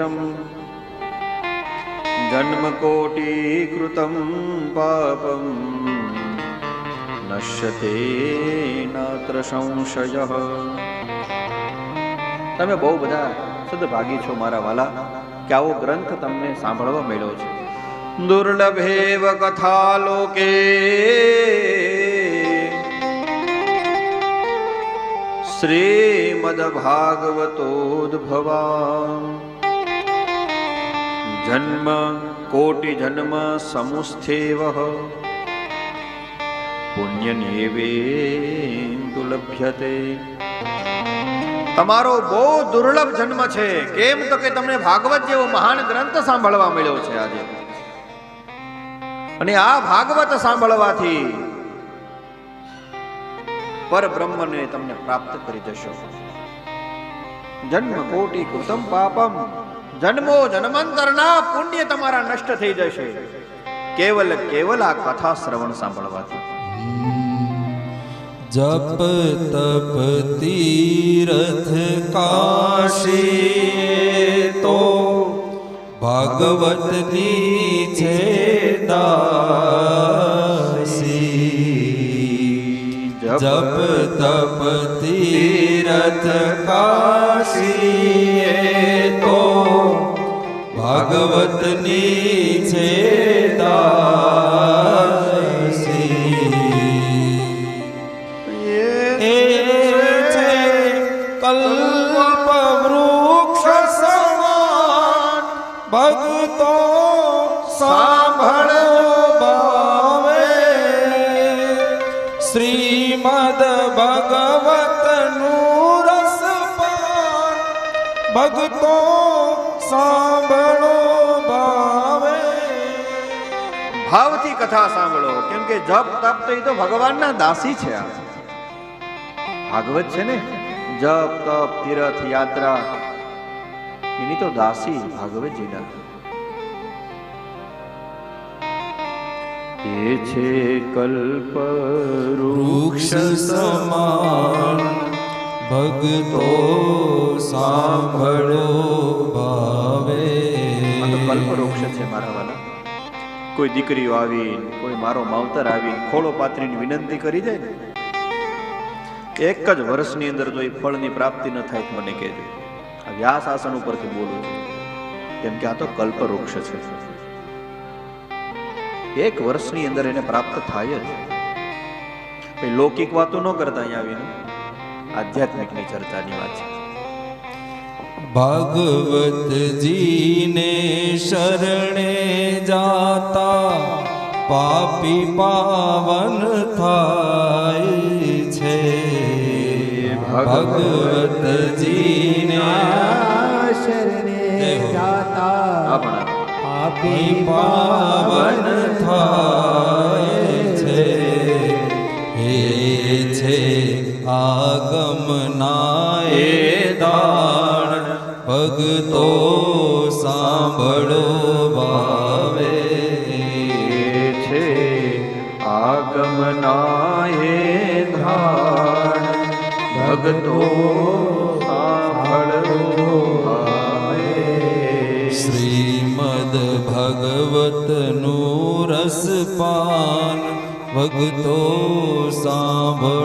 કલ્પવૃક્ષમ જન્મકોટીકૃतं પાપમ નશ્યતે નાત્ર સંશય તમે બહુ બધા સદભાગી છો મારા વાલા કે આવો ગ્રંથ તમને સાંભળવા મળ્યો છે. દુર્લભેવ કથા લોકે શ્રીમદ ભાગવતોદ્ભવા જન્મ કોટિ જન્મ સમુસ્થેવ પુણ્યનેવેન્દુ લભ્યતે તમારો બહુ દુર્લભ જન્મ છે. કેમ તો કે તમને ભાગવત જેવો મહાન ગ્રંથ સાંભળવા મળ્યો છે આજે. અને આ ભાગવત સાંભળવાથી પરબ્રહ્મને તમને પ્રાપ્ત કરી જશો. જન્મ કોટી કૃતમ પાપમ. જન્મો જન્માંતરના પુણ્ય તમારા નષ્ટ થઈ જશે. કેવલ કેવલ આ કથા શ્રવણ સાંભળવાથી. જપ તપ તીરથ કાશી તો ભાગવતની છે દાસી. જપ તપ તીરથ કાશી ભાગવતની છે ભક્તો સાંભળો ભાવે. શ્રીમદ ભગવતનું રસપાન ભક્તો સાંભળો ભાવથી કથા સાંભળો. કેમ કે જપ તપ તો એ તો ભગવાનના દાસી છે આ. ભાગવત છે ને? જપ તપ તીરથ યાત્રા. એની તો દાસી ભાગવતજીના. એ છે કલ્પ વૃક્ષ સમાન. ભગતો સાંભળો ભાવે. કલ્પ વૃક્ષ છે મારા વાલા. કોઈ દીકરીઓ આવી, કોઈ મારો માવતર આવી, ખોળો પાત્રીની વિનંતી કરી જાય ને? એક જ વર્ષની અંદર જો એ ફળની પ્રાપ્તિ ન થાય મને કહેજો. આ વ્યાસ આસન ઉપરથી બોલું છું. કેમ કે આ તો કલ્પવૃક્ષ છે. એક વર્ષની અંદર એને પ્રાપ્ત થાય જ. લૌકિક વાતો ન કરતા અહીંયા આવીને. આધ્યાત્મિકની ચર્ચાની વાત છે. ભગવતજીને શરણે પાપી પાવન થાય છે ભગવતજીને શરણે. જાતા. આપી પાવન થાય છે હે છે આગમનાએ દાણ ભગતો સાંભળો ભાવે ભગતો સાંભળો ભાવે. શ્રીમદ ભગવતનું રસપાન ભગતો સાંભળો